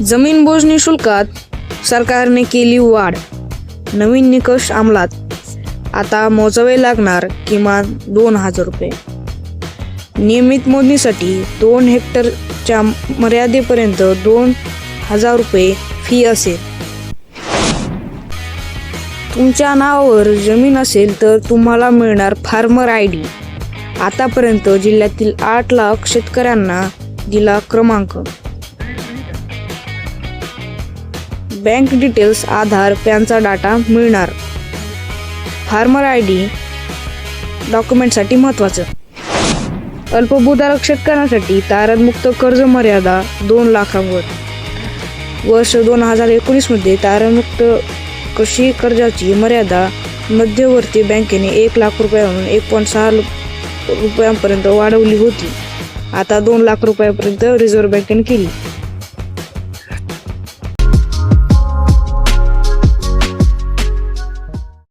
जमीन मोजणी शुल्कात सरकारने केली वाढ. नवीन निकष अंमलात. आता मोजावे लागणार किमान दोन हजार रुपये. नियमित मोजणीसाठी दोन हेक्टरच्या मर्यादेपर्यंत दोन हजार रुपये फी असेल. तुमच्या नावावर जमीन असेल तर तुम्हाला मिळणार फार्मर आय डी. आतापर्यंत जिल्ह्यातील आठ लाख शेतकऱ्यांना दिला क्रमांक. बँक डिटेल्स आधार पॅनचा डाटा मिळणार. फार्मर आय डी डॉक्युमेंटसाठी महत्त्वाचं. अल्पभूधारक शेतकऱ्यांसाठी तारणमुक्त कर्ज मर्यादा दोन लाखांवर. वर्ष दोन हजार एकोणीसमध्ये तारणमुक्त कृषी कर्जाची मर्यादा मध्यवर्ती बँकेने एक लाख रुपयावरून एक पॉईंट सहा रुपयांपर्यंत वाढवली होती. आता दोन लाख रुपयापर्यंत रिझर्व्ह बँकेने केली.